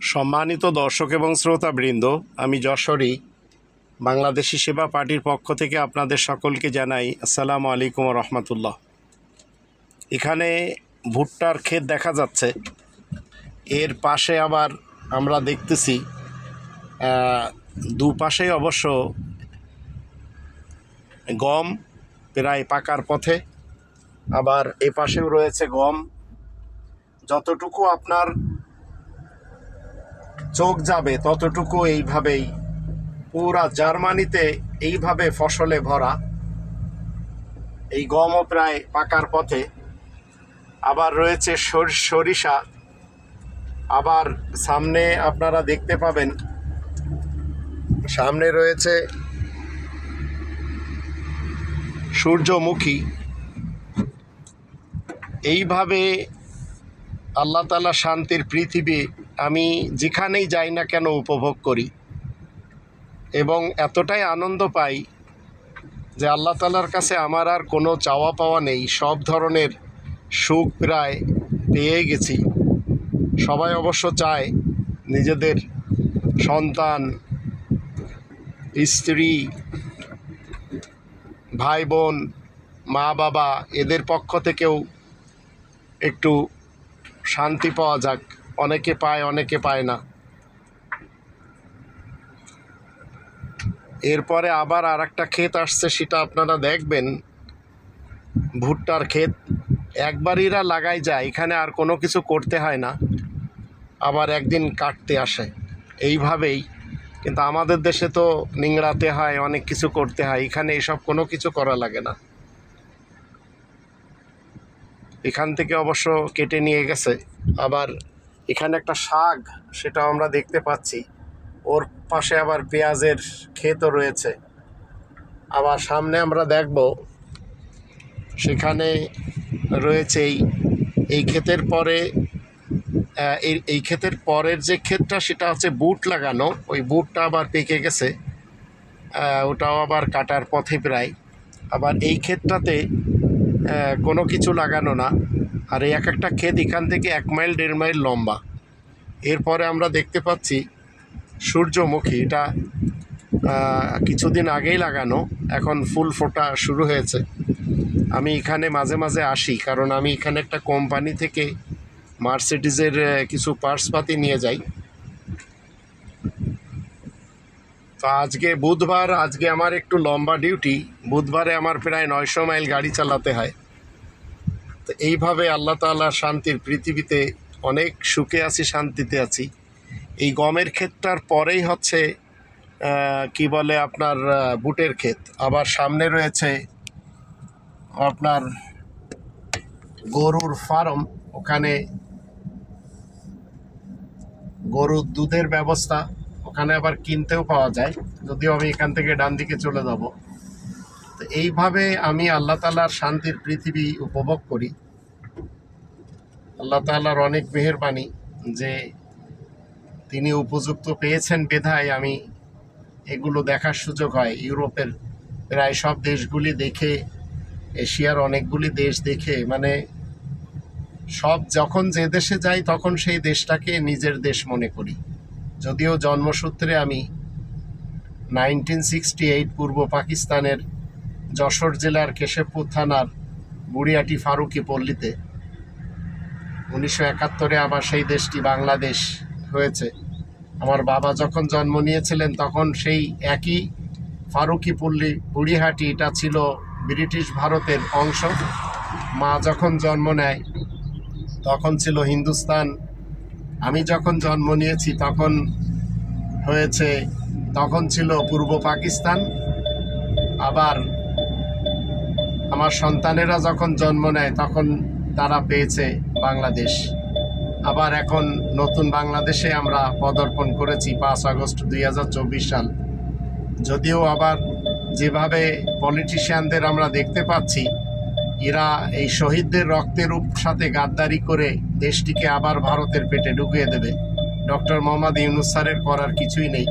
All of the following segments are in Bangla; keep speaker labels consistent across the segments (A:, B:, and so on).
A: সম্মানিত দর্শক এবং শ্রোতাবৃন্দ, আমি যশোরী, বাংলাদেশি সেবা পার্টির পক্ষ থেকে আপনাদের সকলকে জানাই আসসালামু আলাইকুম রহমতুল্লাহ। এখানে ভুট্টার ক্ষেত দেখা যাচ্ছে। এর পাশে আবার আমরা দেখতেছি দুপাশে অবশ্য গম প্রায় পাকার পথে। আবার এ পাশেও রয়েছে গম। যতটুকু আপনার চোখ যাবে ততটুকু এইভাবেই। পুরা জার্মানিতে এইভাবে ফসলে ভরা। এই গমও প্রায় পাকার পথে। আবার রয়েছে সর- সরিষা। আবার সামনে আপনারা দেখতে পাবেন। সামনে রয়েছে সূর্যমুখী। এইভাবে আল্লাহ তালা শান্তির পৃথিবী আমি যেখানেই যাই না কেন উপভোগ করি এবং এতটাই আনন্দ পাই যে আল্লাহ তালার কাছে আমার আর কোনো চাওয়া পাওয়া নেই। সব ধরনের সুখ প্রায় পেয়ে গেছি। সবাই অবশ্য চায় নিজেদের সন্তান, স্ত্রী ভাই বোন মা বাবা এদের পক্ষ থেকেও একটু শান্তি পাওয়া যাক। অনেকে পায় অনেকে পায় না। এরপরে আবার আর একটা ক্ষেত আসছে, সেটা আপনারা দেখবেন। ভুট্টার ক্ষেত। একবারইরা লাগাই যায়, এখানে আর কোনো কিছু করতে হয় না। আবার একদিন কাটতে আসে। এইভাবেই। কিন্তু আমাদের দেশে তো নিংড়াতে হয়, অনেক কিছু করতে হয়। এখানে এসব কোনো কিছু করা লাগে না। এখান থেকে অবশ্য কেটে নিয়ে গেছে। আবার এখানে একটা শাক, সেটাও আমরা দেখতে পাচ্ছি। ওর পাশে আবার পেঁয়াজের ক্ষেতও রয়েছে। আবার সামনে আমরা দেখব, সেখানে রয়েছে এই এই ক্ষেতের পরে এই ক্ষেতের পরের যে ক্ষেতটা, সেটা হচ্ছে বুট লাগানো। ওই বুটটা আবার পেকে গেছে। ওটাও আবার কাটার পথে প্রায়। আবার এই ক্ষেতটাতে কোনো কিছু লাগানো না। আর এই এক একটা ক্ষেত এখান থেকে এক মাইল, দেড় মাইল লম্বা। এরপরে আমরা দেখতে পাচ্ছি সূর্যমুখী, এটা কিছুদিন আগেই লাগানো, এখন ফুল ফোটা শুরু হয়েছে। আমি এখানে মাঝে মাঝে আসি, কারণ আমি এখানে একটা কোম্পানি থেকে মার্সিডিজের কিছু পার্টসপাতি নিয়ে যাই। তো আজকে বুধবার, আজকে আমার একটু লম্বা ডিউটি, বুধবারে আমার প্রায় নয়শো মাইল গাড়ি চালাতে হয়। তো এইভাবে আল্লাহ তাআলার শান্তির পৃথিবীতে অনেক সুখে আছি, শান্তিতে আছি। এই গমের ক্ষেতটার পরেই হচ্ছে কি বলে আপনার বুটের ক্ষেত। আবার সামনে রয়েছে আপনার গরুর ফার্ম। ওখানে গরুর দুধের ব্যবস্থা। ওখানে আবার কিনতেও পাওয়া যায়। যদিও আমি এখান থেকে ডান দিকে চলে যাব। এইভাবে আমি আল্লাহ তালার শান্তির পৃথিবী উপভোগ করি। আল্লাহ তালার অনেক মেহেরবানি যে তিনি উপযুক্ত পেয়েছেন বেধায় আমি এগুলো দেখার সুযোগ হয়। ইউরোপের প্রায় সব দেশগুলি দেখে, এশিয়ার অনেকগুলি দেশ দেখে মানে সব যখন যে দেশে যাই তখন সেই দেশটাকে নিজের দেশ মনে করি। যদিও জন্মসূত্রে আমি নাইনটিন সিক্সটি এইট পূর্ব পাকিস্তানের যশোর জেলার কেশবপুর থানার বুড়িয়াটি ফারুকি পল্লীতে উনিশশো একাত্তরে আবার সেই দেশটি বাংলাদেশ হয়েছে। আমার বাবা যখন জন্ম নিয়েছিলেন তখন সেই একই ফারুকি পল্লী বুড়িহাটি, এটা ছিল ব্রিটিশ ভারতের অংশ। মা যখন জন্ম নেয়, তখন ছিল হিন্দুস্তান। আমি যখন জন্ম নিয়েছি তখন হয়েছে, তখন ছিল পূর্ব পাকিস্তান। আবার আমার সন্তানেরা যখন জন্ম নেয়, তখন তারা পেয়েছে বাংলাদেশ। আবার এখন নতুন বাংলাদেশে আমরা পদার্পণ করেছি পাঁচ আগস্ট দুই হাজার চব্বিশ সাল। যদিও আবার যেভাবে পলিটিশিয়ানদের আমরা দেখতে পাচ্ছি, এরা এই শহীদদের রক্তের সাথে গাদ্দারি করে দেশটিকে আবার ভারতের পেটে ঢুকিয়ে দেবে। ডক্টর মোহাম্মদ ইউনুস স্যারের করার কিছুই নেই।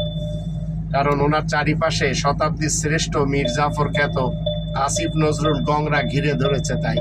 A: কারণ ওনার চারিপাশে শতাব্দীর শ্রেষ্ঠ মীর জাফর খ্যাত আসিফ নজরুল গংরা ঘিরে ধরেছে তাই।